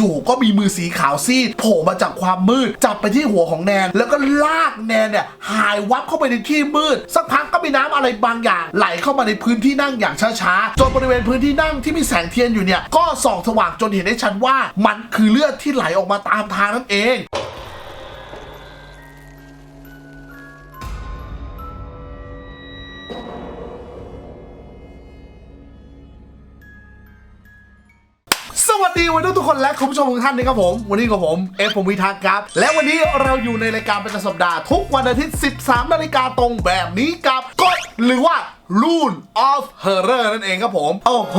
จู่ๆก็มีมือสีขาวซีดโผล่มาจากความมืด จับไปที่หัวของแนน แล้วก็ลากแนนเนี่ยหายวับเข้าไปในที่มืด สักพักก็มีน้ำอะไรบางอย่าง ไหลเข้ามาในพื้นที่นั่งอย่างช้าๆจนบริเวณพื้นที่นั่งที่มีแสงเทียนอยู่เนี่ยก็ส่องสว่างจนเห็นได้ชัดว่ามันคือเลือดที่ไหลออกมาตามทางนั่นเอง วัสดีวันนี้ทุกคนและคุณผู้ชมทุกท่านนะครับผม วันนี้กับผมเอฟผมวิทักษ์ครับ และวันนี้เราอยู่ในรายการประจำสัปดาห์ทุกวันอาทิตย์ 13 นาฬิกาตรงแบบนี้กับกฎหรือว่า Rule of Horror นั่นเองครับผม โอ้โห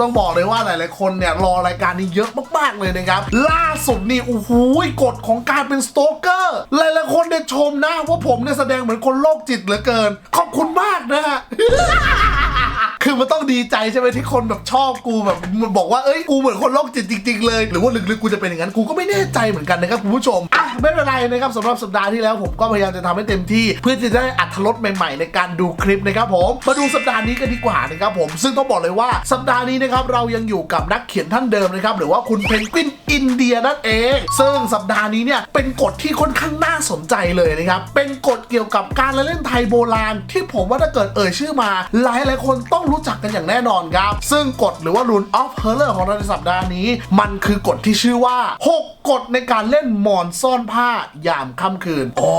ต้องบอกเลยว่าหลายๆคนเนี่ย รอรายการนี้เยอะมาก ๆ เลยนะครับ ล่าสุดนี่โอ้โหกฎของการเป็นสโตเกอร์ หลายๆคนเนี่ยชมนะ ว่าผมเนี่ยแสดงเหมือนคนโรคจิตเหลือเกิน ขอบคุณมากนะฮะ คือมันต้องดีใจใช่ไหมที่คนแบบชอบกูแบบมันบอกว่าเอ้ยกูเหมือนคนโรคจิตจริง ๆ เลย หรือว่าลึกๆกูจะเป็นอย่างนั้นกูก็ไม่แน่ใจเหมือนกันนะครับคุณผู้ชมอะไม่เป็นไรนะครับสำหรับสัปดาห์ที่แล้วผมก็พยายามจะทำให้เต็มที่ เพื่อที่จะได้อัธรสใหม่ๆ ในการดูคลิปนะครับผมมาดูสัปดาห์นี้กันดีกว่านะครับผมซึ่งต้องบอกเลยว่าสัปดาห์นี้นะครับเรายังอยู่กับนักเขียนท่านเดิมนะครับหรือว่าคุณเพนกวินอินเดียนั่นเอง ซึ่งสัปดาห์นี้เนี่ยเป็นกฎที่ค่อนข้างน่าสนใจเลยนะครับเป็นกฎเกี่ยวกับการละเล่นไทยโบราณ ที่ผมว่าถ้าเกิดเอ่ยชื่อมาหลายหลายคนต้องรู้จักกันอย่างแน่นอนครับ ซึ่งกฎหรือว่า Rule of Horror ของเราในสัปดาห์นี้ มันคือกฎที่ชื่อว่า 6 กฎในการเล่นหมอนซ่อนผ้ายามค่ำคืน อ๋อ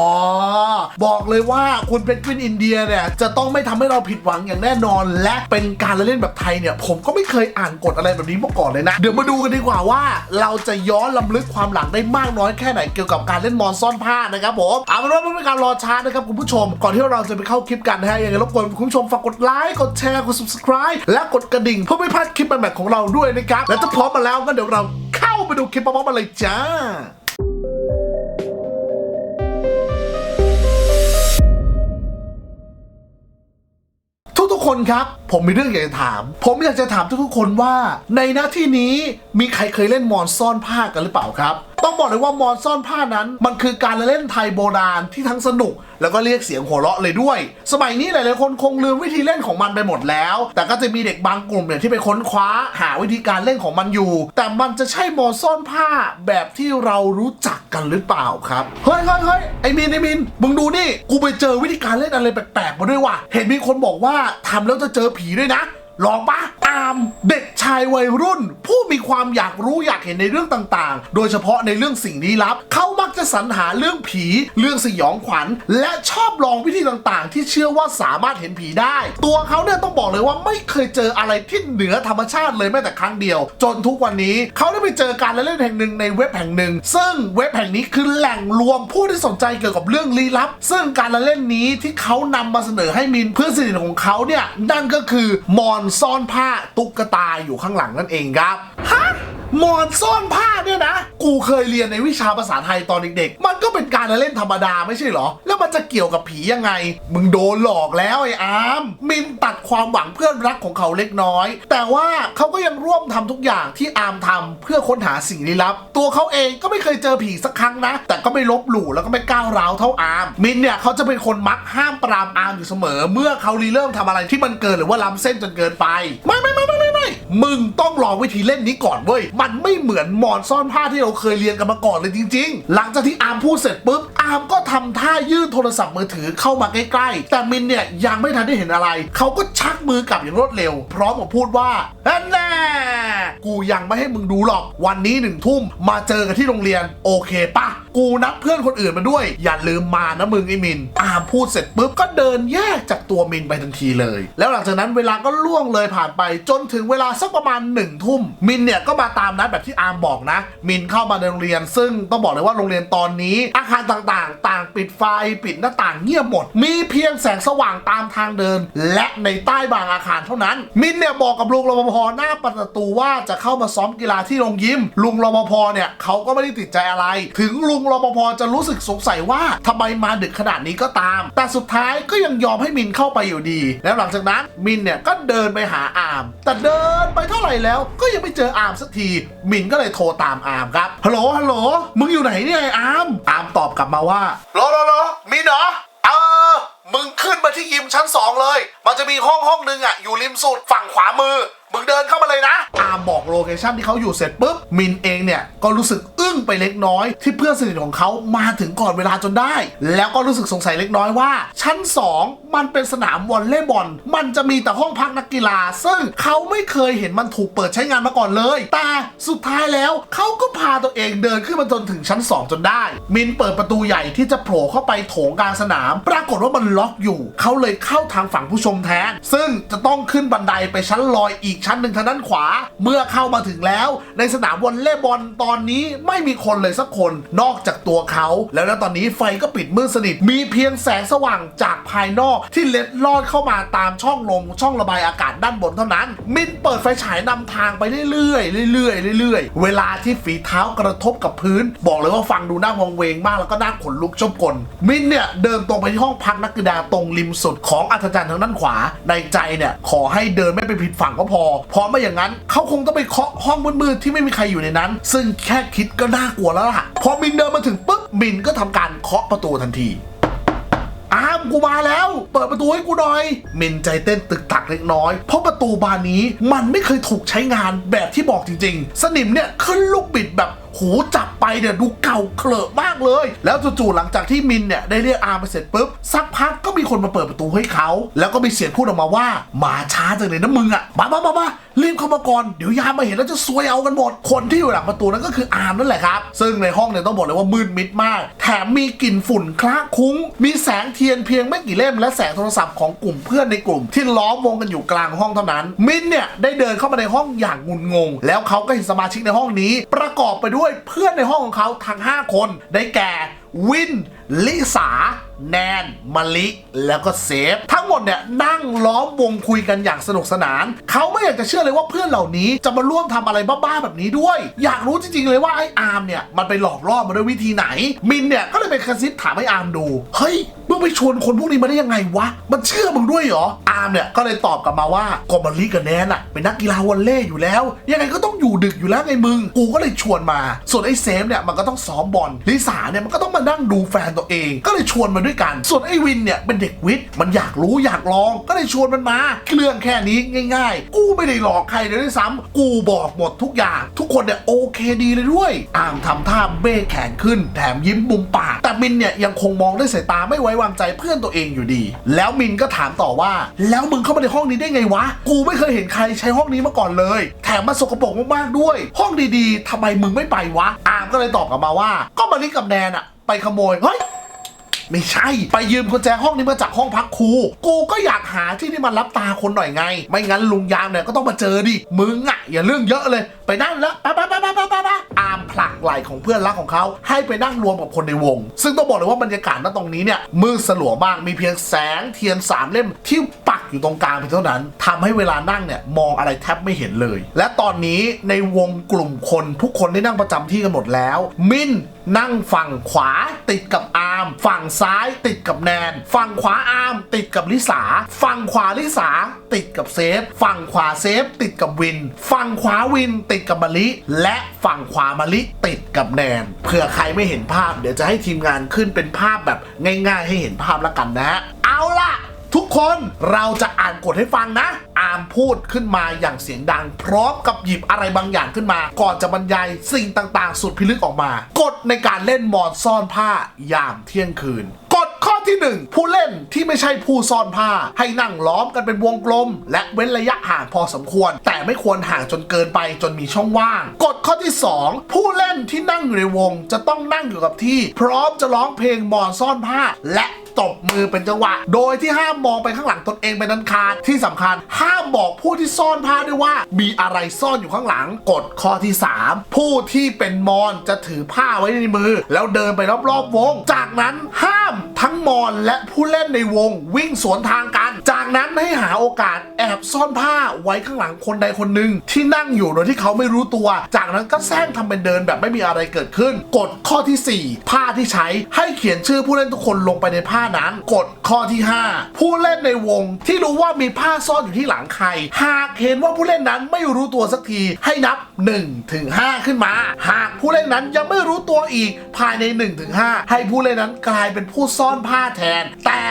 บอกเลยว่าคุณเพนกวินอินเดียเนี่ย จะต้องไม่ทำให้เราผิดหวังอย่างแน่นอน และเป็นการละเล่นแบบไทยเนี่ย ผมก็ไม่เคยอ่านกฎอะไรแบบนี้มาก่อนเลยนะ เดี๋ยวมาดูกันดีกว่าว่า เราจะย้อนลำลึกความหลังได้มากน้อยแค่ไหนเกี่ยวกับการเล่นมอนซ่อนผ้านะครับผมเอาเป็นว่าไม่เป็นการรอช้านะครับคุณผู้ชม ก่อนที่เราจะไปเข้าคลิปกันนะฮะยังไงรบกวนคุณผู้ชมฝากกดไลค์กดแชร์กด subscribe และกดกระดิ่งเพื่อไม่พลาดคลิปใหม่ๆของเราด้วยนะครับ และถ้าพร้อมมาแล้วก็เดี๋ยวเราเข้าไปดูคลิปพร้อมๆกันเลยจ้าทุกๆคนครับ ผมมีเรื่องอยากจะถาม ผมอยากจะถามทุกๆคนว่าในหน้าที่นี้ มีใครเคยเล่นมอนซ่อนผ้ากันหรือเปล่าครับ ต้องบอกเลยว่ามอนซ่อนผ้านั้น มันคือการเล่นไทยโบราณที่ทั้งสนุก แล้วก็เรียกเสียงหัวเราะเลยด้วย สมัยนี้หลายๆคนคงลืมวิธีเล่นของมันไปหมดแล้ว แต่ก็จะมีเด็กบางกลุ่มเนี่ยที่ไปค้นคว้าหาวิธีการเล่นของมันอยู่ แต่มันจะใช่มอนซ่อนผ้าแบบที่เรารู้จักกันหรือเปล่าครับเฮ้ยเฮ้ยเฮ้ยไอ้มินไอ้มินมึงดูนี่กูไปเจอวิธีการเล่นอะไรแปลกๆมาด้วยว่ะเห็นมีคนบอกว่าทำแล้วจะเจอผีด้วยนะ หลองปะอามเด็กชายวัยรุ่น ผู้มีความอยากรู้อยากเห็นในเรื่องต่างๆ โดยเฉพาะในเรื่องสิ่งลี้ลับ เขามักจะสรรหาเรื่องผี เรื่องสยองขวัญ และชอบลองวิธีต่างๆ ที่เชื่อว่าสามารถเห็นผีได้ ตัวเขาเนี่ยต้องบอกเลยว่าไม่เคยเจออะไรที่เหนือธรรมชาติเลยแม้แต่ครั้งเดียว จนทุกวันนี้เขาได้ไปเจอการเล่นแห่งหนึ่งในเว็บแห่งหนึ่ง ซึ่งเว็บแห่งนี้คือแหล่งรวมผู้ที่สนใจเกี่ยวกับเรื่องลี้ลับ ซึ่งการละเล่นนี้ที่เขานำมาเสนอให้มินเพื่อนสนิทของเขาเนี่ยนั่นก็คือมอนซ่อนผ้าตุ๊กตาอยู่ข้างหลังนั่นเองครับฮะ หมอนซ่อนผ้าเนี่ยนะ กูเคยเรียนในวิชาภาษาไทยตอนเด็กๆ มันก็เป็นการเล่นธรรมดาไม่ใช่เหรอ แล้วมันจะเกี่ยวกับผียังไง มึงโดนหลอกแล้วไอ้อามมินตัดความหวังเพื่อนรักของเขาเล็กน้อย แต่ว่าเขาก็ยังร่วมทำทุกอย่างที่อามทำเพื่อค้นหาสิ่งลี้ลับ ตัวเขาเองก็ไม่เคยเจอผีสักครั้งนะ แต่ก็ไม่ลบหลู่แล้วก็ไม่ก้าวร้าวเท่าอาม มินเนี่ยเขาจะเป็นคนมักห้ามปรามอามอยู่เสมอ เมื่อเขารีเริ่มทำอะไรที่มันเกินหรือว่าล้ำเส้นจนเกินไป ไม่ไม่ มึงต้องลองวิธีเล่นนี้ก่อนเว้ย มันไม่เหมือนหมอนซ่อนผ้าที่เราเคยเรียนกันมาก่อนเลยจริง ๆ หลังจากที่อาร์มพูดเสร็จปุ๊บ อาร์มก็ทำท่ายื่นโทรศัพท์มือถือเข้ามาใกล้ๆ แต่มินเนี่ยยังไม่ทันได้เห็นอะไร เขาก็ชักมือกลับอย่างรวดเร็ว พร้อมกับพูดว่าอันแน่กูยังไม่ให้มึงดูหรอก วันนี้หนึ่งทุ่มมาเจอกันที่โรงเรียน โอเคปะกูนัดเพื่อนคนอื่นมาด้วย อย่าลืมมานะมึงไอ้มิน อาร์มพูดเสร็จปุ๊บก็เดินแยกจากตัวมินไปทันทีเลย แล้วหลังจากนั้นเวลาก็ล่วงเลยผ่านไปจนถึงเวลาสักประมาณหนึ่งทุ่มมินเนี่ยก็มาตามนัดแบบที่อาร์มบอกนะ มินเข้ามาในโรงเรียน ซึ่งต้องบอกเลยว่าโรงเรียนตอนนี้ อาคารต่างๆ ต่างปิดไฟปิดหน้าต่างเงียบหมด มีเพียงแสงสว่างตามทางเดิน และในใต้บางอาคารเท่านั้น มินเนี่ยบอกกับลุงรปภหน้าประตูว่าจะเข้ามาซ้อมกีฬาที่โรงยิมลุงรปภเนี่ยเขาก็ไม่ได้ติดใจอะไร ถึงลุงรปภจะรู้สึกสงสัยว่าทำไมมาดึกขนาดนี้ก็ตาม แต่สุดท้ายก็ยังยอมให้มินเข้าไปอยู่ดี แล้วหลังจากนั้นมินเนี่ยก็เดินไปหาอามแต่เดินไปเท่าไหร่แล้ว ก็ยังไม่เจออาร์มสักที มินก็เลยโทรตามอาร์มครับฮัลโหลฮัลโหลมึงอยู่ไหนเนี่ยไอ้อามอาร์มตอบกลับมาว่ารอรอรอมินเหรอเออมึงขึ้นมาที่ยิมชั้นสองเลย มันจะมีห้องห้องหนึ่งอะอยู่ริมสุดฝั่งขวามือ มึงเดินเข้ามาเลยนะ อาบอกโลเคชั่นที่เขาอยู่เสร็จปุ๊บ มินเองเนี่ย ก็รู้สึกอึ้งไปเล็กน้อย ที่เพื่อนสนิทของเขามาถึงก่อนเวลาจนได้ แล้วก็รู้สึกสงสัยเล็กน้อยว่า ชั้น 2 มันเป็นสนามวอลเลย์บอล มันจะมีแต่ห้องพักนักกีฬา ซึ่งเขาไม่เคยเห็นมันถูกเปิดใช้งานมาก่อนเลย แต่สุดท้ายแล้วเขาก็พาตัวเองเดินขึ้นมาจนถึงชั้น 2 จนได้ มินเปิดประตูใหญ่ที่จะโผล่เข้าไปโถงกลางสนาม ปรากฏว่ามันล็อกอยู่ เขาเลยเข้าทางฝั่งผู้ชมแทน ซึ่งจะต้องขึ้นบันไดไปชั้นลอยอีกชั้นหนึ่งทางด้านขวา เมื่อเข้ามาถึงแล้ว ในสนามวอลเลย์บอลตอนนี้ไม่มีคนเลยสักคนนอกจากตัวเขา แล้วตอนนี้ไฟก็ปิดมืดสนิท มีเพียงแสงสว่างจากภายนอกที่เล็ดลอดเข้ามาตามช่องลมช่องระบายอากาศด้านบนเท่านั้น มินเปิดไฟฉายนำทางไปเรื่อยๆเรื่อยๆเรื่อยๆ เวลาที่ฝีเท้ากระทบกับพื้น บอกเลยว่าฟังดูน่าวงเวงมากแล้วก็น่าขนลุกชมกล มินเนี่ยเดินตรงไปที่ห้องพักนักกีฬาตรงริมสุดของอัธจันทร์ทางด้านขวาในใจเนี่ยขอให้เดินไม่ไปผิดฝั่งก็พอเพราะไม่อย่างนั้นเขาคงต้องไปเคาะห้องมืดๆที่ไม่มีใครอยู่ในนั้น ซึ่งแค่คิดก็น่ากลัวแล้วล่ะพอมินเดินมาถึงปุ๊บมินก็ทำการเคาะประตูทันทีอ้ามกูมาแล้ว เปิดประตูให้กูหน่อย มินใจเต้นตึกตักเล็กน้อย เพราะประตูบานนี้มันไม่เคยถูกใช้งานแบบที่บอกจริง ๆ สนิมเนี่ยขึ้นลูกบิดแบบ หูจับไปเนี่ยดูเก่าเคลอะมากเลย แล้วจู่ๆหลังจากที่มินเนี่ยได้เรียกอาร์มไปเสร็จปุ๊บสักพักก็มีคนมาเปิดประตูให้เขา แล้วก็มีเสียงพูดออกมาว่ามาช้าจังเลยนะมึงอะมามามามารีบเข้ามาก่อนเดี๋ยวยามมาเห็นแล้วจะซวยเอากันหมด คนที่อยู่หลังประตูนั้นก็คืออาร์มนั่นแหละครับ ซึ่งในห้องเนี่ยต้องบอกเลยว่ามืดมิดมาก แถมมีกลิ่นฝุ่นคละคุ้ง มีแสงเทียนเพียงไม่กี่เล่ม และแสงโทรศัพท์ของกลุ่มเพื่อนในกลุ่ม ที่ล้อมวงกันอยู่กลางห้องเท่านั้น มินเนี่ยได้เดินเข้ามาในห้องอย่างงุนงง แล้วเขาก็เห็นสมาชิกในห้องนี้ ประกอบไปด้วยเพื่อนในห้องของเขาทั้ง 5 คน ได้แก่ วิน ลิสา แนนมะลิแล้วก็เซฟ ทั้งหมดเนี่ยนั่งล้อมวงคุยกันอย่างสนุกสนาน เขาไม่อยากจะเชื่อเลยว่าเพื่อนเหล่านี้จะมาร่วมทำอะไรบ้าๆแบบนี้ด้วย อยากรู้จริงๆเลยว่าไอ้อาร์มเนี่ยมันไปหลอกล่อมาด้วยวิธีไหน มินเนี่ยก็เลยไปกระซิบถามไอ้อาร์มดู เฮ้ย งไปชวนคนพวกนี้มาได้ยังไงวะ มันเชื่อมึงด้วยเหรอ อาร์มเนี่ยก็เลยตอบกลับมาว่าก็มะลิกับแนนอะเป็นนักกีฬาวอลเลย์อยู่แล้ว ยังไงก็ต้องอยู่ดึกอยู่แล้วไงมึง กูก็เลยชวนมา ส่วนไอ้เซฟเนี่ยมันก็ต้องซ้อมบอล ลิสาเนี่ยมันก็ต้องมานั่งดูแฟนตัวเอง ก็เลยชวนมาด้วยกัน ส่วนไอ้วินเนี่ยเป็นเด็กวิทย์ มันอยากรู้อยากลอง ก็เลยชวนมันมา เรื่องแค่นี้ง่าย ๆ กูไม่ได้หลอกใครเลยด้วยซ้ำกูบอกหมดทุกอย่าง ทุกคนเนี่ยโอเคดีเลยด้วยอามทำท่าเบ้แขนขึ้น แถมยิ้มมุมปาก แต่มินเนี่ยยังคงมองด้วยสายตาไม่ไว้วางใจเพื่อนตัวเองอยู่ดี แล้วมินก็ถามต่อว่า แล้วมึงเข้ามาในห้องนี้ได้ไงวะ กูไม่เคยเห็นใครใช้ห้องนี้มาก่อนเลย แถมมาสกปรกมากๆด้วย ห้องดีๆทำไมมึงไม่ไปวะ อามก็เลยตอบกลับมาว่า ก็มาลิกับแนนอะไปขโมย เฮ้ย ไม่ใช่ ไปยืมกุญแจห้องนี้มาจากห้องพักครูกูก็อยากหาที่ที่มันรับตาคนหน่อยไง ไม่งั้นลุงยามเนี่ยก็ต้องมาเจอดิมึงอะอย่าเรื่องเยอะเลย ไปนั่งแล้วไปไปไปไปไปไปไปอามผลักไหล่ของเพื่อนรักของเขาให้ไปนั่งรวมกับคนในวง ซึ่งต้องบอกเลยว่าบรรยากาศณตรงนี้เนี่ยมืดสลัวมากมีเพียงแสงเทียนสามเล่มที่ปักอยู่ตรงกลางเพียงเท่านั้นทำให้เวลานั่งเนี่ยมองอะไรแทบไม่เห็นเลย และตอนนี้ในวงกลุ่มคนทุกคนได้นั่งประจำที่กันหมดแล้ว มิน นั่งฝั่งขวาติดกับอาร์ม ฝั่งซ้ายติดกับแนน ฝั่งขวาอาร์มติดกับลิสา ฝั่งขวาลิสาติดกับเซฟ ฝั่งขวาเซฟติดกับวิน ฝั่งขวาวินติดกับมะลิ และฝั่งขวามะลิติดกับแนน เผื่อใครไม่เห็นภาพเดี๋ยวจะให้ทีมงานขึ้นเป็นภาพแบบง่าย ๆ ให้เห็นภาพแล้วกันนะฮะ เอาล่ะ ทุกคนเราจะอ่านกฎให้ฟังนะ อามพูดขึ้นมาอย่างเสียงดัง พร้อมกับหยิบอะไรบางอย่างขึ้นมา ก่อนจะบรรยายสิ่งต่างๆ สุดพิลึกออกมากฎในการเล่นมอนซ่อนผ้ายามเที่ยงคืนกฎข้อที่ 1 ผู้เล่นที่ไม่ใช่ผู้ซ่อนผ้า ให้นั่งล้อมกันเป็นวงกลม และเว้นระยะห่างพอสมควร แต่ไม่ควรห่างจนเกินไปจนมีช่องว่างกฎข้อที่ 2 ผู้เล่นที่นั่งอยู่ในวงจะต้องนั่งอยู่กับที่ พร้อมจะร้องเพลงมอนซ่อนผ้า และ ตบมือเป็นจังหวะ โดยที่ห้ามมองไปข้างหลังตนเองเป็นนันขาดที่สำคัญ ห้ามบอกผู้ที่ซ่อนผ้าด้วยว่า มีอะไรซ่อนอยู่ข้างหลังกฎข้อที่ 3 ผู้ที่เป็นมอนจะถือผ้าไว้ในมือ แล้วเดินไปรอบๆวง จากนั้นห้ามทั้งมอนและผู้เล่นในวงวิ่งสวนทางกัน จากนั้นให้หาโอกาสแอบซ่อนผ้าไว้ข้างหลังคนใดคนหนึ่งที่นั่งอยู่โดยที่เขาไม่รู้ตัว จากนั้นก็แซงทำเป็นเดินแบบไม่มีอะไรเกิดขึ้นกฎข้อทีสี่ 4 ผ้าที่ใช้ให้เขียนชื่อผู้เล่นทุกคนลงไปในผ้านั้น กฎข้อที่ 5 ผู้เล่นในวงที่รู้ว่ามีผ้าซ่อนอยู่ที่หลังใคร หากเห็นว่าผู้เล่นนั้นไม่รู้ตัวสักทีให้นับ1ถึง5ขึ้นมา หากผู้เล่นนั้นยังไม่รู้ตัวอีกภายใน1ถึง5ให้ผู้เล่นนั้นกลายเป็นผู้ซ่อนซ่อนผ้าแทน แต่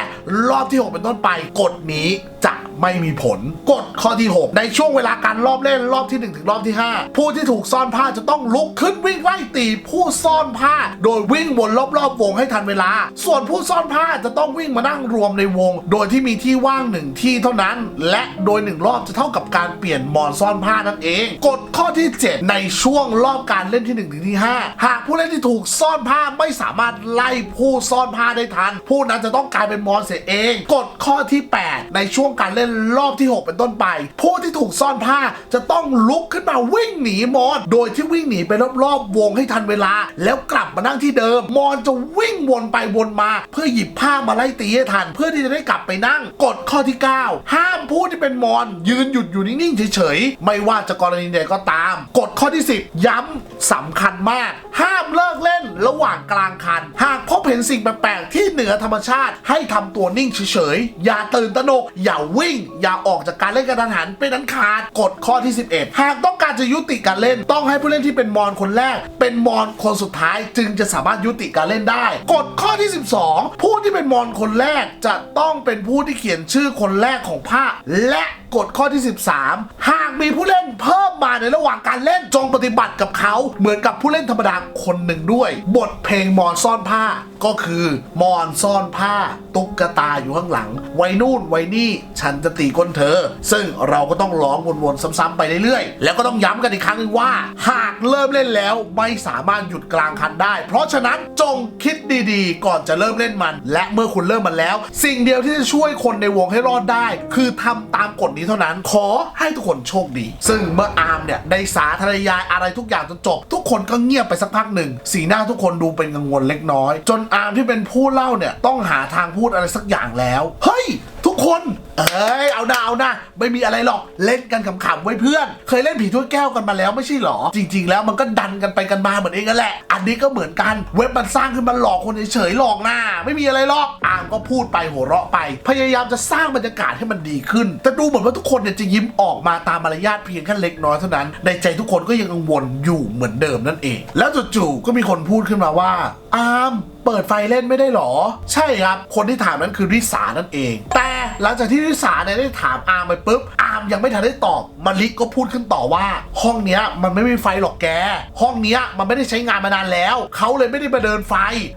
รอบที่ 6 เป็นต้นไป กฎนี้จะไม่มีผล กฎข้อที่ 6 ในช่วงเวลาการรอบเล่นรอบที่ 1 ถึงรอบที่ 5 ผู้ที่ถูกซ่อนผ้าจะต้องลุกขึ้นวิ่งไล่ตีผู้ซ่อนผ้า โดยวิ่งวนรอบๆวงให้ทันเวลา ส่วนผู้ซ่อนผ้าจะจะต้องวิ่งมานั่งรวมในวง โดยที่มีที่ว่างหนึ่งที่เท่านั้น และโดยหนึ่งรอบจะเท่ากับการเปลี่ยนหมอนซ่อนผ้านั่นเอง กฎข้อที่ 7 ในช่วงรอบการเล่นที่1ถึงที่5 หากผู้เล่นที่ถูกซ่อนผ้าไม่สามารถไล่ผู้ซ่อนผ้าได้ทัน ผู้นั้นจะต้องกลายเป็นมอนเสียเอง กฎข้อที่ 8 ในช่วงการเล่นรอบที่ 6 เป็นต้นไป ผู้ที่ถูกซ่อนผ้าจะต้องลุกขึ้นมาวิ่งหนีมอน โดยที่วิ่งหนีไปรอบๆวงให้ทันเวลา แล้วกลับมานั่งที่เดิม มอนจะวิ่งวนไปวนมาเพื่อหยิบผ้า้ามาไล่ตีให้ทัน เพื่อที่จะได้กลับไปนั่งกฎข้อที่ 9 ห้ามผู้ที่เป็นมอน ยืนหยุดอยู่นิ่งๆเฉยๆ ไม่ว่าจะกรณีใดก็ตามกฎข้อที่ 10 ย้ำสำคัญมาก ห้ามเลิกเล่นระหว่างกลางคัน หากพบเห็นสิ่งแปลกๆที่เหนือธรรมชาติ ให้ทำตัวนิ่งเฉยๆ อย่าตื่นตระหนก อย่าวิ่ง อย่าออกจากการเล่นกระทันหันเป็นอันขาดกฎข้อที่ 11 หากต้องการจะยุติการเล่น ต้องให้ผู้เล่นที่เป็นมอนคนแรก เป็นมอนคนสุดท้ายจึงจะสามารถยุติการเล่นได้กฎข้อที่ 12 ผู้ที่เป็นมอนคนแรกจะต้องเป็นผู้ที่เขียนชื่อคนแรกของภาค และกฎข้อที่ 13 หากมีผู้เล่นเพิ่มมาในระหว่างการเล่นจงปฏิบัติกับเขาเหมือนกับผู้เล่นธรรมดาคนหนึ่งด้วย บทเพลงมอนซ่อนผ้าก็คือมอนซ่อนผ้า ตุ๊กตาอยู่ข้างหลัง ไว้นู่นไว้นี่ ฉันจะตีก้นเธอ ซึ่งเราก็ต้องร้องวนๆซ้ำๆไปเรื่อยๆ แล้วก็ต้องย้ำกันอีกครั้งนึงว่า หากเริ่มเล่นแล้วไม่สามารถหยุดกลางคันได้ เพราะฉะนั้นจงคิดดีๆ ก่อนจะเริ่มเล่นมัน และเมื่อคุณเริ่มมันแล้ว สิ่งเดียวที่จะช่วยคนในวงให้รอดได้ คือทำตามกฎนี้เท่านั้น ขอให้ทุกคนโชคดี ซึ่งเมื่ออาร์มเนี่ยได้สาธยายอะไรทุกอย่างจนจบ ทุกคนก็เงียบไปสักพักหนึ่ง สีหน้าทุกคนดูเป็นกังวลเล็กน้อย จนอาร์มที่เป็นผู้เล่าเนี่ยต้องหาทางพูดอะไรสักอย่างแล้วเฮ้ ย ทุกคน เอ้ยเอาหน้าเอาหน้าไม่มีอะไรหรอกเล่นกันขำๆไว้เพื่อน เคยเล่นผีถ้วยแก้วกันมาแล้วไม่ใช่หรอ จริง ๆ แล้วมันก็ดันกันไปกันมาเหมือนเองนั่นแหละ อันนี้ก็เหมือนกันเว็บมันสร้างขึ้นมาหลอกคนเฉยๆหลอกหน้า ไม่มีอะไรหรอกอามก็พูดไปหัวเราะไป พยายามจะสร้างบรรยากาศให้มันดีขึ้น แต่ดูเหมือนว่าทุกคนเนี่ยจะยิ้มออกมาตามมารยาทเพียงแค่เล็กน้อยเท่านั้น ในใจทุกคนก็ยังกังวลอยู่เหมือนเดิมนั่นเอง แล้วจู่ๆก็มีคนพูดขึ้นมาว่าอาม เปิดไฟเล่นไม่ได้หรอ ใช่ครับ คนที่ถามนั้นคือริสานั่นเอง แต่หลังจากที่ริสาเนี่ยได้ถามอาร์มไปปุ๊บ อาร์มยังไม่ทันได้ตอบมาริก็พูดขึ้นต่อว่า ห้องเนี้ยมันไม่มีไฟหรอกแก ห้องเนี้ยมันไม่ได้ใช้งานมานานแล้วเขาเลยไม่ได้มาเดินไฟ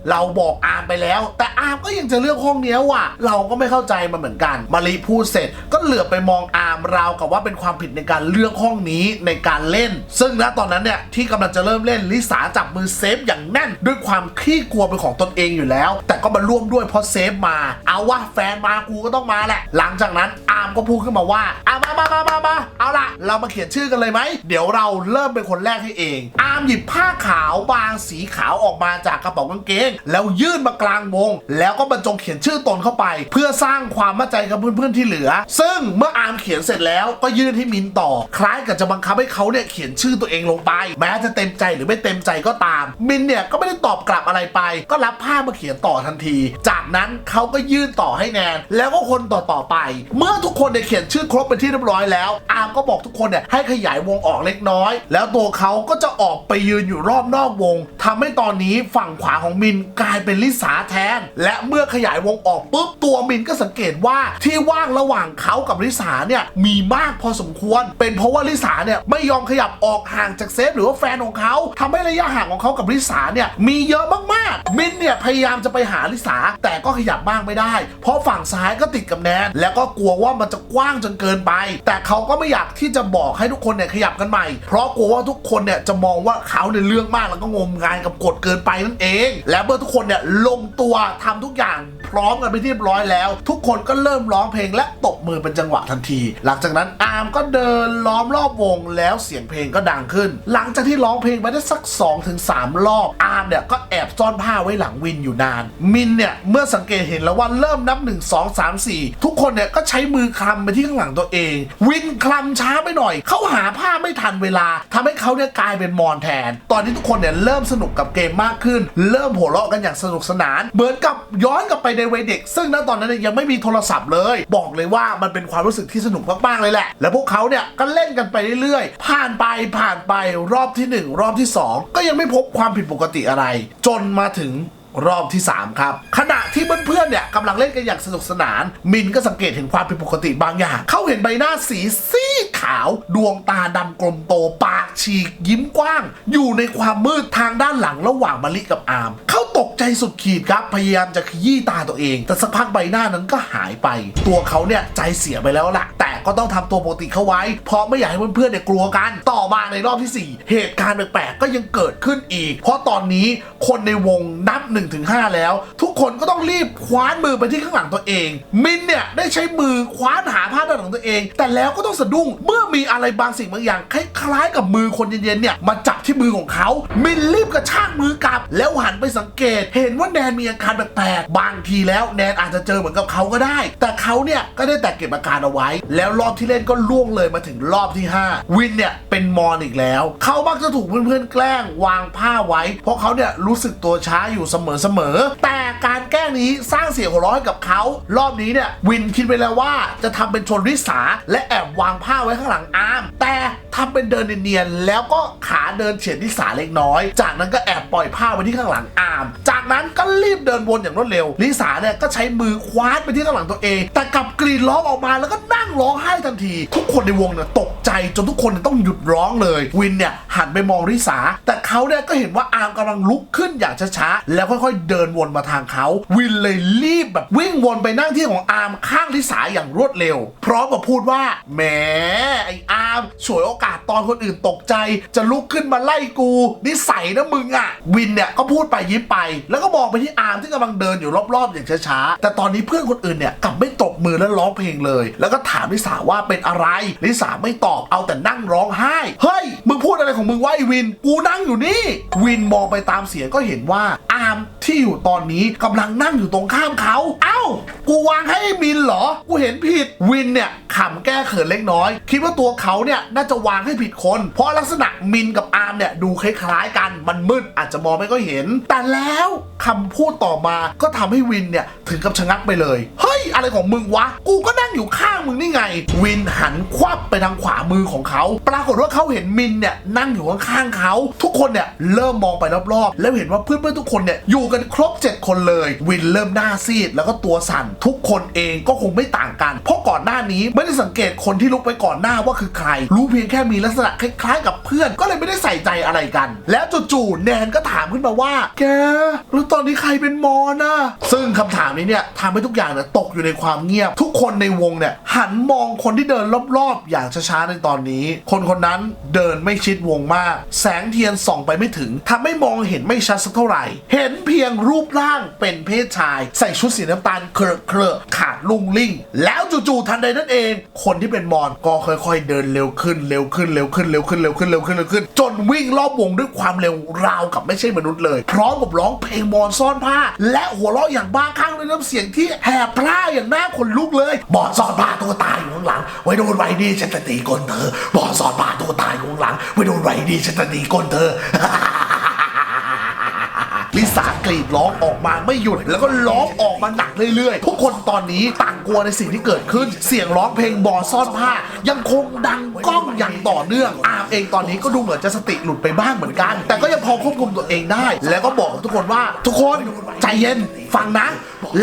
เราบอกอาร์มไปแล้ว แต่อาร์มก็ยังจะเลือกห้องเนี้ยว่ะเราก็ไม่เข้าใจมันเหมือนกันมาริพูดเสร็จก็เหลือบไปมองอาร์มราวกับว่าเป็นความผิดในการเลือกห้องนี้ในการเล่น ซึ่งณตอนนั้นเนี่ยที่กำลังจะเริ่มเล่นลิสาจับมือเซฟอย่างแน่นด้วยความขี้กลัวเป็นของตนเองอยู่แล้ว แต่ก็มาร่วมด้วยเพราะเซฟมา เอาว่าแฟนมากูก็ต้องมาแหละ หลังจากนั้นอาร์มก็พูดขึ้นมาว่าอะมามามามามาเอาละเรามาเขียนชื่อกันเลยไหม เดี๋ยวเราเริ่มเป็นคนแรกให้เอง อาร์มหยิบผ้าขาวบางสีขาวออกมาจากกระเป๋ากางเกง แล้วยื่นมากลางวง แล้วก็บรรจงเขียนชื่อตนเข้าไป เพื่อสร้างความมั่นใจกับเพื่อนๆที่เหลือ ซึ่งเมื่ออาร์มเขียนเสร็จแล้วก็ยื่นให้มินต่อ คล้ายกับจะบังคับให้เขาเนี่ยเขียนชื่อตัวเองลงไป แม้จะเต็มใจหรือไม่เต็มใจก็ตาม มินเนี่ยก็ไม่ได้ตอบกลับอะไรไป ก็รับผ้ามาเขียนต่อทันที จากนั้นเขาก็ยื่นต่อให้แนน แล้วก็คนต่อต่อๆไป เมื่อทุกคนเนี่ยเขียนชื่อครบเป็นที่เรียบร้อยแล้ว อาร์มก็บอกทุกคนเนี่ยให้ขยายวงออกเล็กน้อย แล้วตัวเขาก็จะออกไปยืนอยู่รอบนอกวงทำให้ตอนนี้ฝั่งขวาของมินกลายเป็นลิสาแทน และเมื่อขยายวงออกปุ๊บตัวมินก็สังเกตว่าที่ว่างระหว่างเขากับลิสาเนี่ยมีมากพอสมควร เป็นเพราะว่าลิสาเนี่ยไม่ยอมขยับออกห่างจากเซฟหรือว่าแฟนของเขาทำให้ระยะห่างของเขากับลิสาเนี่ยมีเยอะมากๆมินเนี่ยพยายามจะไปหาลิสาแต่ก็ขยับมากไม่ได้ เพราะฝั่งซ้ายก็ติดกับแนน แล้วก็กลัวว่ามันจะกว้างจนเกินไป แต่เขาก็ไม่อยากที่จะบอกให้ทุกคนเนี่ยขยับกันใหม่ เพราะกลัวว่าทุกคนเนี่ยจะมองว่าเขาเนี่ยเรื่องมากแล้วก็งมงายกับกฎเกินไปนั่นเอง และเมื่อทุกคนเนี่ยลงตัวทำทุกอย่างพร้อมกันไปที่เรียบร้อยแล้ว ทุกคนก็เริ่มร้องเพลงและตบมือเป็นจังหวะทันที หลังจากนั้นอาร์มก็เดินล้อมรอบวงแล้วเสียงเพลงก็ดังขึ้น หลังจากที่ร้องเพลงไปได้สัก 2-3ถึง3รอบอาร์มเนี่ยก็แอบซ่อนผ้าไว้หลังวินอยู่นาน มินเนี่ย เมื่อสังเกตเห็นแล้วว่าเริ่มนับ 1 2 3 4 ทุกคนเนี่ยก็ใช้มือคลำไปที่ข้างหลังตัวเอง วินคลำช้าไปหน่อย เขาหาผ้าไม่ทันเวลาทำให้เขาเนี่ยกลายเป็นมอนแทน ตอนนี้ทุกคนเนี่ยเริ่มสนุกกับเกมมากขึ้น เริ่มหัวเราะกันอย่างสนุกสนาน เหมือนกับย้อนกลับไปในวัยเด็ก ซึ่งณตอนนั้นเนยยังไม่มีโทรศัพท์เลย บอกเลยว่ามันเป็นความรู้สึกที่สนุกมากๆเลยแหละ และพวกเขาเนี่ยก็เล่นกันไปเรื่อยๆ ผ่านไปผ่านไปรอบที่หนึ่งรอบที่สองก็ยังไม่พบความผิดปกติอะไร จนมาถึง รอบที่ 3 ครับ ขณะที่เพื่อนๆเนี่ยกำลังเล่นกันอย่างสนุกสนาน มินก็สังเกตเห็นความผิดปกติบางอย่าง เขาเห็นใบหน้าสีซีขาว ดวงตาดำกลมโตปากฉีกยิ้มกว้าง อยู่ในความมืดทางด้านหลังระหว่างมะลิกับอามเขาตกใจสุดขีดครับ พยายามจะขยี้ตาตัวเอง แต่สักพักใบหน้านั้นก็หายไป ตัวเขาเนี่ยใจเสียไปแล้วล่ะ แต่ก็ต้องทำตัวปกติเข้าไว้ เพราะไม่อยากให้เพื่อนๆเนี่ยกลัวกัน ต่อมาในรอบที่ 4 เหตุการณ์แปลกๆก็ยังเกิดขึ้นอีก เพราะตอนนี้คนในวงนับหน1-5แล้ว ทุกคนก็ต้องรีบคว้านมือไปที่ข้างหลังตัวเอง มินเนี่ยได้ใช้มือคว้านหาผ้าด้านหลังตัวเอง แต่แล้วก็ต้องสะดุ้งเมื่อมีอะไรบางสิ่งบางอย่างค ล้ายกับมือคนเย็นๆเนี่ยมาจับที่มือของเขามินรีบกระชากมือกลับ แล้วหันไปสังเกต เห็นว่าแนนมีอาการแปลกๆบางทีแล้วแนนอาจจะเจอเหมือนกับเขาก็ได้ แต่เขาเนี่ยก็ได้แต่เก็บอาการเอาไว้ แล้วรอบที่เล่นก็ล่วงเลยมาถึงรอบที่ 5 วินเนี่ยเป็นมอนอีกแล้ว เขามักจะถูกเพื่อนๆแกล้งวางผ้าไว้ เพราะเขาเนี่ยรู้สึกตัวช้าอยู่เสมอๆแต่การแกล้งนี้สร้างเสียงหัวเราะให้กับเขา รอบนี้เนี่ยวินคิดไปแล้วว่าจะทำเป็นชนริสาและแอบวางผ้าไว้ข้างหลังอาร์มแต่ทำเป็นเดินเนียนๆแล้วก็ขาเดินเฉียดริสาเล็กน้อย จากนั้นก็แอบปล่อยผ้าไว้ที่ข้างหลังอาร์มจากนั้นก็รีบเดินวนอย่างรวดเร็วลิสาเนี่ยก็ใช้มือคว้าไปที่ข้างหลังตัวเอง แต่กลับกรีดร้องออกมาแล้วก็นั่งร้องไห้ทันที ทุกคนในวงเนี่ยตกใจจนทุกคนต้องหยุดร้องเลย วินเนี่ยหันไปมองริสา แต่เขาเนี่ยก็เห็นว่าอาร์มกำลังลุกขึ้นอย่างช้าๆแล้วค่อยๆเดินวนมาทางเขาวินเลยรีบแบบวิ่งวนไปนั่งที่ของอาร์มข้างริสาอย่างรวดเร็ว พร้อมกับพูดว่าแหมไออาร์มฉวยโอกาสตอนคนอื่นตกใจ จะลุกขึ้นมาไล่กูนิสัยนะมึงอะ วินเนี่ยก็พูดไปยิ้มไป แล้วก็มองไปที่อาร์มที่กำลังเดินอยู่รอบๆ อย่างช้าๆ แต่ตอนนี้เพื่อนคนอื่นเนี่ยกลับไม่ตบมือและร้องเพลงเลย แล้วก็ถามลิสาว่าเป็นอะไรลิสาไม่ตอบเอาแต่นั่งร้องไห้เฮ้ยมึงพูดอะไรของมึงวะไอวินกูนั่งอยู่นี่ วินมองไปตามเสียงก็เห็นว่าาร์มที่อยู่ตอนนี้กำลังนั่งอยู่ตรงข้ามเขา เอ้า กูวางให้ไอ้มินเหรอ กูเห็นผิด วินเนี่ยขำแก้เขินเล็กน้อย คิดว่าตัวเขาเนี่ยน่าจะวางให้ผิดคน เพราะลักษณะมินกับอาร์มเนี่ยดูคล้ายๆกัน มันมืดอาจจะมองไม่ก็เห็น แต่แล้วคำพูดต่อมาก็ทำให้วินเนี่ยถึงกับชะงักไปเลย เฮ้ย อะไรของมึงวะ กูก็นั่งอยู่ข้างมึงนี่ไง วินหันควับไปทางขวามือของเขา ปรากฏว่าเขาเห็นมินเนี่ยนั่งอยู่ข้างๆเขา ทุกคนเนี่ยเริ่มมองไปรอบๆ แล้วเห็นว่าเพื่อนๆทุกคนเนี่ยอยู่กันครบ 7 คนเลย วินเริ่มหน้าซีด แล้วก็ตัวสั่น ทุกคนเองก็คงไม่ต่างกัน เพราะก่อนหน้านี้ไม่ได้สังเกตคนที่ลุกไปก่อนหน้าว่าคือใคร รู้เพียงแค่มีลักษณะคล้ายๆ กับเพื่อน ก็เลยไม่ได้ใส่ใจอะไรกัน แล้วจู่ๆแนนก็ถามขึ้นมาว่า แก แล้วตอนนี้ใครเป็นมอนะซึ่งคำถามนี้เนี่ยทำให้ทุกอย่างเนี่ยตกอยู่ในความเงียบ ทุกคนในวงเนี่ยหันมองคนที่เดินรอบๆ อย่างช้าๆในตอนนี้ คนคนนั้นเดินไม่ชิดวงมาก แสงเทียนส่องไปไม่ถึงทำให้มองเห็นไม่ชัดสักเท่าไหร่เห็นเพียงรูปร่างเป็นเพศชาย ใส่ชุดสีน้ำตาลเครอะเคอะขาดลุงลิ่ง แล้วจู่ๆทันใดนั่นเอง คนที่เป็นมอนก็ค่อยๆ เดินเร็วขึ้นเร็วขึ้นเร็วขึ้นเร็วขึ้นเร็วขึ้นเร็วขึ้นเร็วขึ้น จนวิ่งรอบวงด้วยความเร็วราวกับไม่ใช่มนุษย์เลย พร้อมกับร้องเพลงมอนซ่อนผ้า และหัวเราะอย่างบ้าคลั่งด้วยน้ำเสียงที่แหบพร่าอย่างน่าขนลุกเลยมอนซ่อนผ้าตัวตายอยู่ข้างหลัง ไว้โดนไว้ดีฉันจะตีก้นเธอมอนซ่อนผ้าตัวตายอยู่ข้างหลังไว้โดนไว้ดีฉันจะตีก้นเธอ รีดร้องออกมาไม่หยุด แล้วก็ร้องออกมาหนักเรื่อยๆ ทุกคนตอนนี้ต่างกลัวในสิ่งที่เกิดขึ้น เสียงร้องเพลงบอซ่อนผ้า ยังคงดังก้องอย่างต่อเนื่องอา เองตอนนี้ก็ดูเหมือนจะสติหลุดไปบ้างเหมือนกัน แต่ก็ยังพอควบคุมตัวเองได้ แล้วก็บอกกับทุกคนว่าทุกคนใจเย็นฟังนะ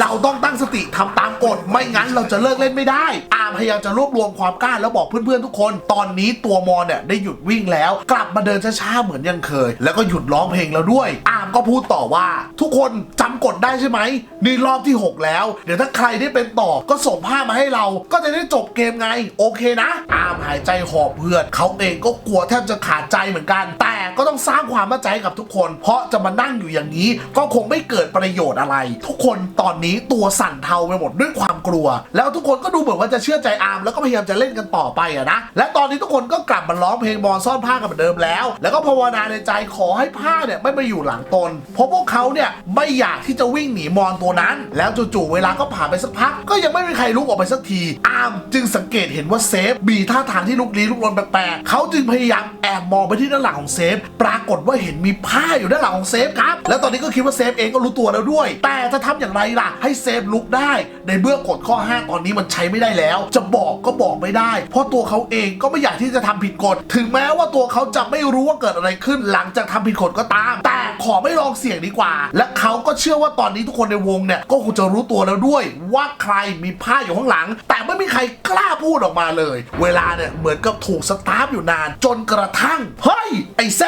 เราต้องตั้งสติทำตามกฎไม่งั้นเราจะเลิกเล่นไม่ได้ อามพยายามจะรวบรวมความกล้าแล้วบอกเพื่อนๆทุกคน ตอนนี้ตัวมอนเนี่ยได้หยุดวิ่งแล้ว กลับมาเดินช้าๆเหมือนยังเคย แล้วก็หยุดร้องเพลงแล้วด้วย อามก็พูดต่อว่า ทุกคนจำกฎได้ใช่ไหมนี่รอบที่ 6 แล้ว เดี๋ยวถ้าใครได้เป็นต่อก็ส่งภามาให้เรา ก็จะได้จบเกมไง โอเคนะ อามหายใจหอบเพื่อนเขาเองก็กลัวแทบจะขาดใจเหมือนกัน แต่ก็ต้องสร้างความมั่นใจกับทุกคน เพราะจะมานั่งอยู่อย่างนี้ ก็คงไม่เกิดประโยชน์อะไร ทุกคนตอนนี้ตัวสั่นเทาไปหมดด้วยความ กลัว แล้วทุกคนก็ดูเหมือนว่าจะเชื่อใจอาร์มแล้วก็พยายามจะเล่นกันต่อไปอะนะและตอนนี้ทุกคนก็กลับมาร้องเพลงบอลซ่อนผ้ากันเหมือนเดิมแล้ว แล้วก็ภาวนาในใจขอให้ผ้าเนี่ยไม่มาอยู่หลังตน เพราะพวกเขาเนี่ยไม่อยากที่จะวิ่งหนีมอนตัวนั้น แล้วจู่ๆเวลาก็ผ่านไปสักพัก ก็ยังไม่มีใครลุกออกไปสักทีอาร์มจึงสังเกตเห็นว่าเซฟมีท่าทางที่ลุกลี้ลุกลนแปลกๆเขาจึงพยายามแอบมองไปที่ด้านหลังของเซฟ ปรากฏว่าเห็นมีผ้าอยู่ด้านหลังของเซฟครับแล้วตอนนี้ก็คิดว่าเซฟเองก็รู้ตัวแล้วด้วย แต่จะทำอย่างไรล่ะให้เซฟลุกได้ในเมื่อกฎข้อ 5 ตอนนี้มันใช้ไม่ได้แล้ว จะบอกก็บอกไม่ได้ เพราะตัวเขาเองก็ไม่อยากที่จะทำผิดกฎ ถึงแม้ว่าตัวเขาจะไม่รู้ว่าเกิดอะไรขึ้นหลังจากทำผิดกฎก็ตาม แต่ขอไม่ลองเสี่ยงดีกว่า และเขาก็เชื่อว่าตอนนี้ทุกคนในวงเนี่ยก็คงจะรู้ตัวแล้วด้วย ว่าใครมีผ้าอยู่ข้างหลัง แต่ไม่มีใครกล้าพูดออกมาเลย เวลาเนี่ยเหมือนกับถูกสตาร์ฟอยู่นาน จนกระทั่งเฮ้ยไอ้แซ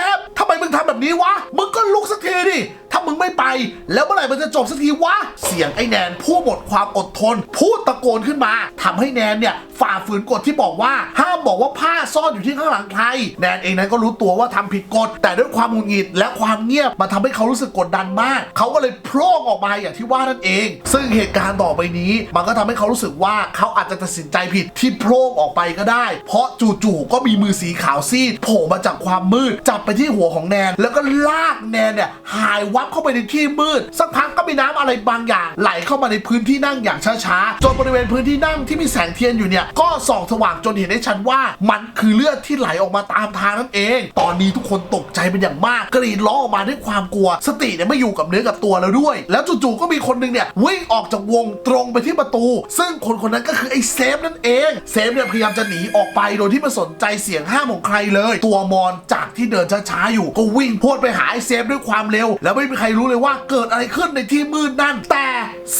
แล้วเมื่อไหร่มันจะจบสักทีวะ เสียงไอ้แนนผู้หมดความอดทน พูดตะโกนขึ้นมาทำให้แนนเนี่ยฝ่าฝืนกฎที่บอกว่า ห้ามบอกว่าผ้าซ่อนอยู่ที่ข้างหลังใคร แนนเองนั้นก็รู้ตัวว่าทำผิดกฎ แต่ด้วยความหงุดหงิดและความเงียบมันทำให้เขารู้สึกกดดันมาก เขาก็เลยโพร่งออกมาอย่างที่ว่านั่นเอง ซึ่งเหตุการณ์ต่อไปนี้ มันก็ทำให้เขารู้สึกว่าเขาอาจจะตัดสินใจผิดที่โพร่งออกไปก็ได้ เพราะจู่ๆก็มีมือสีขาวซีดโผล่มาจากความมืดจับไปที่หัวของแนน แล้วก็ลากแนนเนี่ยหายวับเข้าไปในที่มืดสักพักก็มีน้ำอะไรบางอย่าง ไหลเข้ามาในพื้นที่นั่งอย่างช้าๆจนบริเวณพื้นที่นั่งที่มีแสงเทียนอยู่เนี่ยก็ส่องสว่างจนเห็นได้ชัดว่ามันคือเลือดที่ไหลออกมาตามทางนั่นเอง ตอนนี้ทุกคนตกใจเป็นอย่างมาก กรีดร้องออกมาด้วยความกลัว สติเนี่ยไม่อยู่กับเนื้อกับตัวแล้วด้วย แล้วจู่ๆก็มีคนหนึงเนี่ยวิ่งออกจากวงตรงไปที่ประตู ซึ่งคนคนนั้นก็คือไอ้เซฟนั่นเองเซฟเนี่ยพยายามจะหนีออกไปโดยที่ไม่สนใจเสียงห้ามของใครเลย ตัวมอนจากที่เดินช้าๆอยู่ก็วิ่งพวดไปหาไอ้เซฟด้วยความเร็ว แล้วไม่มีใครรู้เลยว่าเกิดอะไรขึ้นในที่มืดนั่น แต่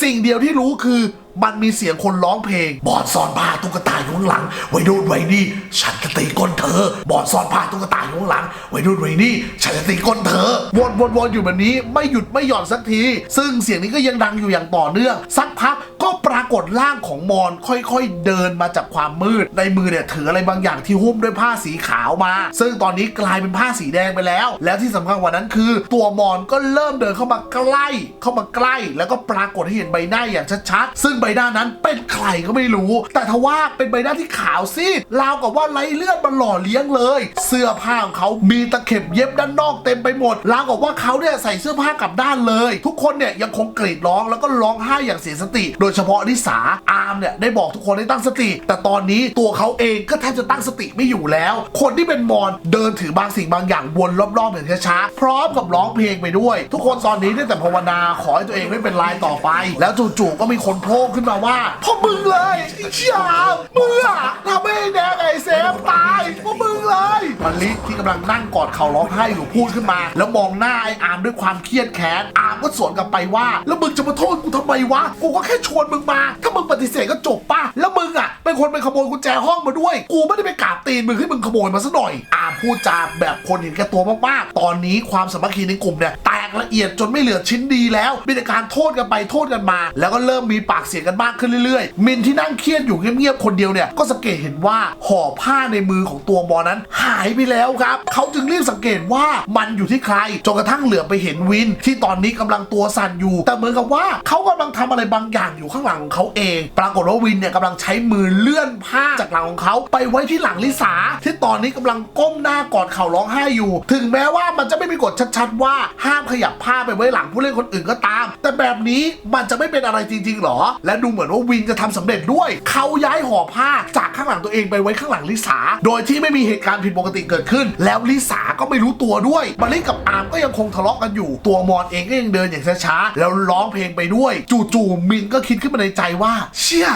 สิ่งเดียวที่รู้คือ มันมีเสียงคนร้องเพลง บอดซ่อนผ้าตุ๊กตาอยู่ข้างหลัง ไว้ดูนไว้นี่ ฉันจะตีก้นเธอ บอดซ่อนผ้าตุ๊กตาอยู่ข้างหลัง ไว้ดูนไว้นี่ ฉันจะตีก้นเธอ วนวนวนอยู่แบบนี้ ไม่หยุดไม่หย่อนสักที ซึ่งเสียงนี้ก็ยังดังอยู่อย่างต่อเนื่อง สักพักก็ปรากฏร่างของมอนค่อยๆ เดินมาจากความมืด ในมือเนี่ยถืออะไรบางอย่างที่หุ้มด้วยผ้าสีขาวมา ซึ่งตอนนี้กลายเป็นผ้าสีแดงไปแล้ว แล้วที่สำคัญกว่านั้นคือ ตัวมอนก็เริ่มเดินเข้ามาใกล้ เข้ามาใกล้ แล้วก็ปรากฏให้เห็นใบหน้าอย่างชัดๆ ซึ่งใบหน้านั้นเป็นใครก็ไม่รู้ แต่ทว่าเป็นใบหน้าที่ขาวซีดราวกับว่าไรเลือดมันหล่อเลี้ยงเลย เสื้อผ้าของเขามีตะเข็บเย็บด้านนอกเต็มไปหมดราวกับว่าเขาเนี่ยใส่เสื้อผ้ากลับด้านเลย ทุกคนเนี่ยยังคงกรีดร้องแล้วก็ร้องไห้อย่างเสียสติ โดยเฉพาะลิสาอาร์มเนี่ยได้บอกทุกคนให้ตั้งสติ แต่ตอนนี้ตัวเขาเองก็แทบจะตั้งสติไม่อยู่แล้ว คนที่เป็นมอนเดินถือบางสิ่งบางอย่างวนรอบๆอย่างช้าๆพร้อมกับร้องเพลงไปด้วย ทุกคนตอนนี้ได้แต่ภาวนาขอให้ตัวเองไม่เป็นไรต่อไป แล้วจู่ๆก็มีคนโผล่ขึ้นมาว่าพ่อมึงเลยไอ้เชี่ยมึงอะทำให้แดงไอ้เซฟตายพราะมึงเลยมันลิที่กำลังนั่งกอดเข่าร้องไห้อยู่พูดขึ้นมา แล้วมองหน้าไอ้อาร์มด้วยความเครียดแค้นอาร์มก็สวนกลับไปว่า แล้วมึงจะมาโทษกูทำไมวะกูก็แค่ชวนมึงมา ถ้ามึงปฏิเสธก็จบป่ะแล้วมึงอะเป็นคนไปขโมยกุญแจห้องมาด้วย กูไม่ได้ไปกราบตีนมึงให้มึงขโมยมาซะหน่อย อาร์มพูดจาแบบคนเห็นแก่ตัวมากๆตอนนี้ความสามัคคีในกลุ่มเนี่ยแตกละเอียดจนไม่เหลือชิ้นดีแล้วมีแต่การโทษกันไปโทษกันมา แล้วก็เริ่มมีปากเสียงกันมากขึ้นเรื่อยๆ มินที่นั่งเครียดอยู่เงียบๆคนเดียวเนี่ยก็สังเกตเห็นว่าห่อผ้าในมือของตัวมอนั้น หายไปแล้วครับเขาจึงรีบสังเกตว่ามันอยู่ที่ใครจนกระทั่งเหลือไปเห็นวิน ที่ตอนนี้กำลังตัวสั่นอยู่ แต่เหมือนกับว่าเขากำลังทำอะไรบางอย่างอยู่ข้างหลังของเขาเอง ปรากฏว่าวินเนี่ยกำลังใช้มือเลื่อนผ้าจากหลังของเขาไปไว้ที่หลังลิสาที่ตอนนี้กำลังก้มหน้ากอดเข่าร้องไห้อยู่ ถึงแม้ว่ามันจะไม่มีกฎชัดๆว่าห้ามขยับผ้าไปไว้หลังผู้เล่นคนอื่นก็ตาม แต่แบบนี้มันจะไม่เป็นอะไรจริงๆหรอและดูเหมือนว่าวินจะทำสำเร็จด้วย เขาย้ายห่อผ้าจากข้างหลังตัวเองไปไว้ข้างหลังลิสา โดยที่ไม่มีเหตุการณ์ผิดปกติเกิดขึ้น แล้วลิสาก็ไม่รู้ตัวด้วยมาริกับอาร์มก็ยังคงทะเลาะกันอยู่ ตัวมอนเองก็ยังเดินอย่างช้าๆแล้วร้องเพลงไปด้วย จู่ๆมินก็คิดขึ้นมาในใจว่า เชี่ย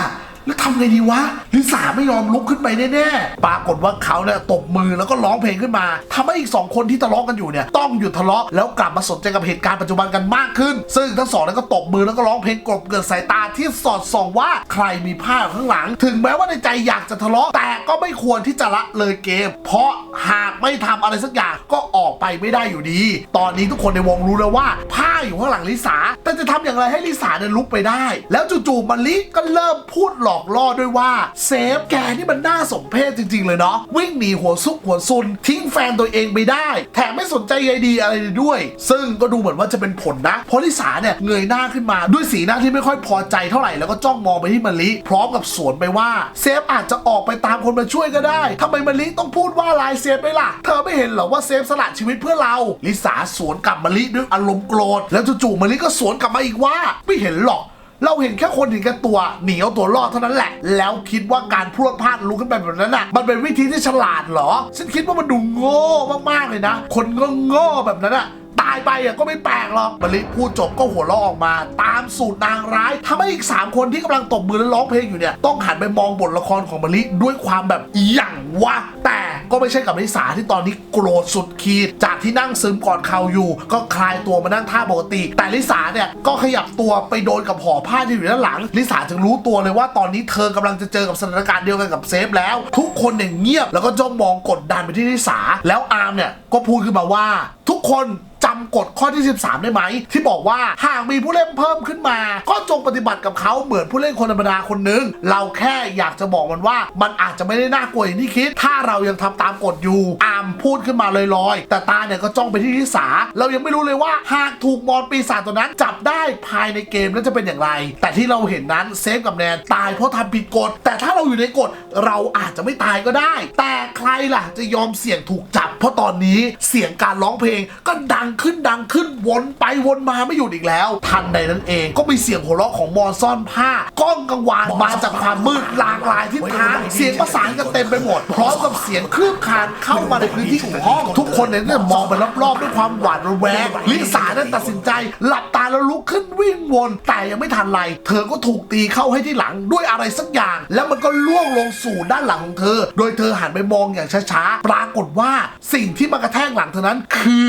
แล้วทำไงดีวะลิสาไม่ยอมลุกขึ้นไปแน่ๆปรากฏว่าเขาเนี่ยตบมือแล้วก็ร้องเพลงขึ้นมาทำให้อีกสองคนที่ทะเลาะกันอยู่เนี่ยต้องหยุดทะเลาะแล้วกลับมาสนใจกับเหตุการณ์ปัจจุบันกันมากขึ้น ซึ่งทั้งสองนั้นก็ตบมือแล้วก็ร้องเพลงกลบเกิดสายตาที่สอดส่องว่าใครมีผ้าอยู่ข้างหลัง ถึงแม้ว่าในใจอยากจะทะเลาะแต่ก็ไม่ควรที่จะละเลยเกม เพราะหากไม่ทำอะไรสักอย่างก็ออกไปไม่ได้อยู่ดี ตอนนี้ทุกคนในวงรู้แล้วว่า ผ้าอยู่ข้างหลังลิสาแต่จะทำอย่างไรให้ลิสาเนี่ยลุกไปได้ แล้วจู่ๆมาลิก็เริ่มพูดหลอกล่อด้วยว่าเซฟแกนี่มันน่าสมเพชจริง ๆ เลยเนาะวิ่งหนีหัวซุกหัวซุน ทิ้งแฟนตัวเองไปได้ แถมไม่สนใจใยดีอะไรเลยด้วย ซึ่งก็ดูเหมือนว่าจะเป็นผลนะเพราะลิสาเนี่ยเงยหน้าขึ้นมาด้วยสีหน้าที่ไม่ค่อยพอใจเท่าไหร่แล้วก็จ้องมองไปที่มาลิพร้อมกับสวนไปว่าเซฟอาจจะออกไปตามคนมาช่วยก็ได้ทำไมมาลิต้องพูดว่าลายเซฟไปล่ะ เธอไม่เห็นหรอว่าเซฟสละชีวิตเพื่อเราลิสาสวนกลับมาลิด้วยอารมณ์โกรธแล้วจู่ๆมาลิก็สวนกลับมาอีกว่า ไม่เห็นหรอก เราเห็นแค่คนเห็นแค่ตัวหนีเอาตัวรอดเท่านั้นแหละ แล้วคิดว่าการพรวดพลาดลุกขึ้นไปแบบนั้นน่ะมันเป็นวิธีที่ฉลาดเหรอ ฉันคิดว่ามันดูโง่มากๆเลยนะ คนก็โง่แบบนั้นอะตายไปอะก็ไม่แปลกหรอกมะลิพูดจบก็หัวเราะออกมา ตามสูตรนางร้ายทำให้อีก 3 คนที่กำลังตบมือและร้องเพลงอยู่เนี่ย ต้องหันไปมองบทละครของมะลิด้วยความแบบอย่างวะแต่ ก็ไม่ใช่กับลิสาที่ตอนนี้โกรธสุดขีด จากที่นั่งซึมกอดเขาอยู่ ก็คลายตัวมานั่งท่าปกติ แต่ลิสาเนี่ยก็ขยับตัวไปโดนกับห่อผ้าที่อยู่ด้านหลัง ลิสาจึงรู้ตัวเลยว่าตอนนี้เธอกำลังจะเจอกับสถานการณ์เดียวกันกับเซฟแล้ว ทุกคนเนี่ยเงียบแล้วก็จ้องมองกดดันไปที่ลิสาแล้วอาร์มเนี่ยก็พูดขึ้นมาว่า ทุกคน จำกฎข้อที่ 13 ได้ไหม ที่บอกว่าหากมีผู้เล่นเพิ่มขึ้นมา ก็จงปฏิบัติกับเขาเหมือนผู้เล่นคนธรรมดาคนหนึ่งเราแค่อยากจะบอกมันว่า มันอาจจะไม่ได้น่ากลัวอย่างที่คิด ถ้าเรายังทำตามกฎอยู่อามพูดขึ้นมาลอยๆ แต่ตาเนี่ยก็จ้องไปที่ลิสาเรายังไม่รู้เลยว่าหากถูกมอนปีศาจตัวนั้น จับได้ภายในเกมแล้วจะเป็นอย่างไร แต่ที่เราเห็นนั้นเซฟกับแนนตายเพราะทำผิดกฎแต่ถ้าเราอยู่ในกฎเราอาจจะไม่ตายก็ได้ แต่ใครล่ะจะยอมเสี่ยงถูกจับ เพราะตอนนี้เสียงการร้องเพลงก็ดังขึ้นดังขึ้นวนไปวนมาไม่หยุดอีกแล้ว ทันใดนั้นเองก็มีเสียงหัวเราะของมอนซ่อนผ้ากล้องกังวานมาจากความมืดหลากหลายทิศทางเสียงประสานกันเต็มไปหมด พร้อมกับเสียงคลืบคานเข้ามาในพื้นที่ของห้องทุกคนเนี่ยมองไปรอบๆด้วยความหวาดระแวงลิสานั้นตัดสินใจ หลับตาแล้วลุกขึ้นวิ่งวน แต่ยังไม่ทันไรเธอก็ถูกตีเข้าให้ที่หลังด้วยอะไรสักอย่าง แล้วมันก็ล่วงลงสู่ด้านหลังของเธอ โดยเธอหันไปมองอย่างช้าๆปรากฏว่าสิ่งที่มากระแทกหลังเธอนั้นคือ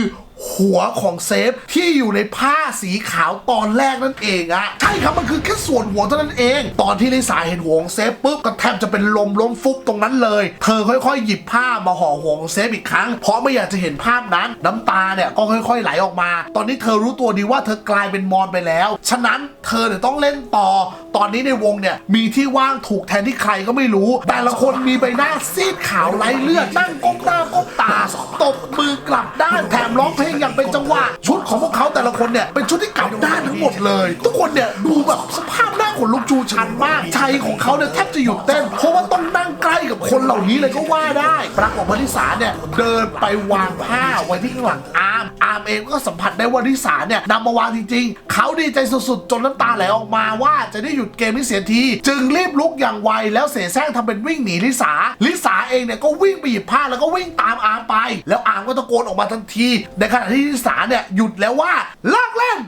หัวของเซฟที่อยู่ในผ้าสีขาวตอนแรกนั่นเองอะใช่ครับมันคือแค่ส่วนหัวเท่านั้นเอง ตอนที่ลิสาเห็นหัวของเซฟปุ๊บก็แทบจะเป็นลมล้มฟุบตรงนั้นเลย เธอค่อยๆ หยิบผ้ามาห่อหัวของเซฟอีกครั้ง เพราะไม่อยากจะเห็นภาพนั้น น้ำตาเนี่ยก็ค่อย ๆ ไหลออกมา ตอนนี้เธอรู้ตัวดีว่าเธอกลายเป็นมอนไปแล้ว ฉะนั้นเธอเนี่ยต้องเล่นต่อ ตอนนี้ในวงเนี่ยมีที่ว่างถูกแทนที่ใครก็ไม่รู้ แต่ละคนมีใบหน้าซีดขาวไร้เลือดนั่งก้มหน้าก้มตาตบมือกลับด้านแถมร้องเพลงอย่างเป็นจังหวะ ชุดของพวกเขาแต่ละคนเนี่ยเป็นชุดที่กลับด้านทั้งหมดเลย ทุกคนเนี่ยดูแบบสภาพหน้าขนลุกชูชันมากใจของเขาเนี่ยแทบจะหยุดเต้น เพราะว่าต้องนั่งใกล้กับคนเหล่านี้เลยก็ว่าได้ปรากฏว่าลิสาเนี่ยเดินไปวางผ้าไว้ที่ข้างหลังอาร์มอาร์มเองก็สัมผัสได้ว่าลิสาเนี่ยนำมาวางจริงๆ เขาดีใจสุดๆ จนน้ำตาไหลออกมาว่าจะได้หยุุดเกมนี้เสียที จึงรีบลุกอย่างไวแล้วเสแสร้งทำเป็นวิ่งหนีลิสาลิสาเองเนี่ยก็วิ่งไปหยิบผ้าแล้วก็วิ่งตามอาร์มไป แล้วอาร์มก็ตะโกนออกมาทันที ในขณะที่ลิสาเนี่ยหยุดแล้วว่าเลิกเล่น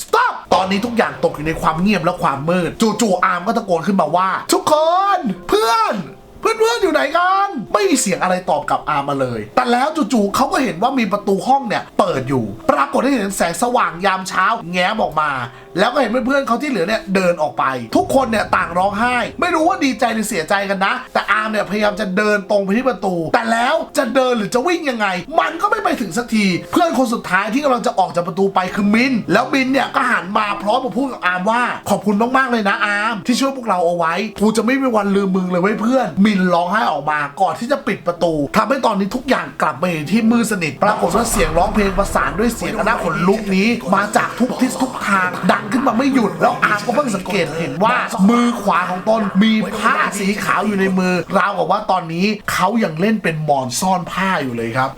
stop ตอนนี้ทุกอย่างตกอยู่ในความเงียบและความมืด จู่ๆอาร์มก็ตะโกนขึ้นมาว่า ทุกคนเพื่อนเพื่อนๆอยู่ไหนกัน ไม่มีเสียงอะไรตอบกลับอาร์มมาเลย แต่แล้วจู่ๆเขาก็เห็นว่ามีประตูห้องเนี่ย เปิดอยู่ ปรากฏให้เห็นแสงสว่างยามเช้า แง้มออกมาแล้วก็เห็นเพื่อนๆเขาที่เหลือเนี่ยเดินออกไป ทุกคนเนี่ยต่างร้องไห้ ไม่รู้ว่าดีใจหรือเสียใจกันนะ แต่อาร์มเนี่ยพยายามจะเดินตรงไปที่ประตู แต่แล้วจะเดินหรือจะวิ่งยังไง มันก็ไม่ไปถึงสักที เพื่อนคนสุดท้ายที่กำลังจะออกจากประตูไปคือมิน แล้วมินเนี่ยก็หันมาพร้อมกับพูดกับอาร์มว่า ขอบคุณมากๆเลยนะอาร์มที่ช่วยพวกเราเอาไว้กูจะไม่มีวันลืมมึงเลยเว้ยเพื่อน มินร้องไห้ออกมาก่อนที่จะปิดประตูทำให้ตอนนี้ทุกอย่างกลับมาอยู่ที่มืดสนิทปรากฏว่าเสียงร้องเพลงประสานด้วยเสียงอนน่าขนลุกนี้ มาจากทุกทิศทุกทางดังขึ้นมาไม่หยุด แล้วอาร์มก็เพิ่งสังเกตเห็นว่า มือขวาของตนมีผ้าสีขาวอยู่ในมือ ราวกับว่าตอนนี้เขายังเล่นเป็นหมอนซ่อนผ้าอยู่เลยครับ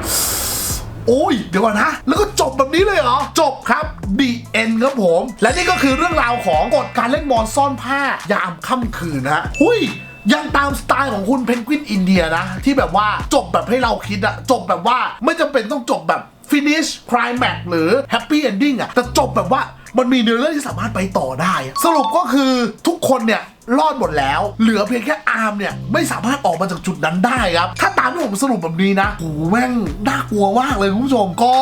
โอ้ยเดี๋ยวก่อนนะ แล้วก็จบแบบนี้เลยเหรอ จบครับ The End ครับผม และนี่ก็คือเรื่องราวของกฎการเล่นมอนซ่อนผ้ายามค่ำคืนนะหุยยังตามสไตล์ของคุณเพนกวินอินเดียนะ ที่แบบว่าจบแบบให้เราคิดอะจบแบบว่าไม่จำเป็นต้องจบแบบ finish climax หรือ happy ending อะแต่จบแบบว่า มันมีเนื้อเรื่องที่สามารถไปต่อได้ สรุปก็คือทุกคนเนี่ย รอดหมดแล้ว เหลือเพียงแค่อาร์มเนี่ยไม่สามารถออกมาจากจุดนั้นได้ครับ ถ้าตามที่ผมสรุปแบบนี้นะโหแม่งน่ากลัวมากเลยคุณผู้ชมก็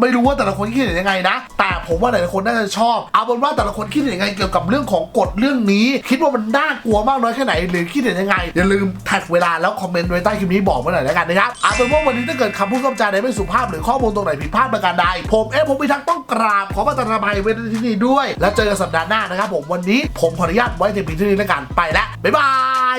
ไม่รู้ว่าแต่ละคนคิดเห็นยังไงนะ แต่ผมว่าแต่ละคนน่าจะชอบ เอาเป็นว่าแต่ละคนคิดเห็นยังไงเกี่ยวกับเรื่องของกฎเรื่องนี้ คิดว่ามันน่ากลัวมากน้อยแค่ไหน หรือคิดเห็นยังไง อย่าลืมแท็กเวลาแล้วคอมเมนต์ไว้ใต้คลิปนี้บอกมาหน่อยแล้วกันนะครับเอาเป็นว่าวันนี้ถ้าเกิดคำพูดคำจาใดไม่สุภาพหรือข้อมูลตรงไหนผิดพลาดประการใดผมเอฟผมพิทักษ์ต้องกราบขอประทานอภัยไว้ในที่นี้ด้วย แล้วเจอกันสัปดาห์หน้านะครับผมวันนี้ผมขออนุญาตไว้แต่เพีที่นี้แล้วกันไปแล้วบ๊ายบาย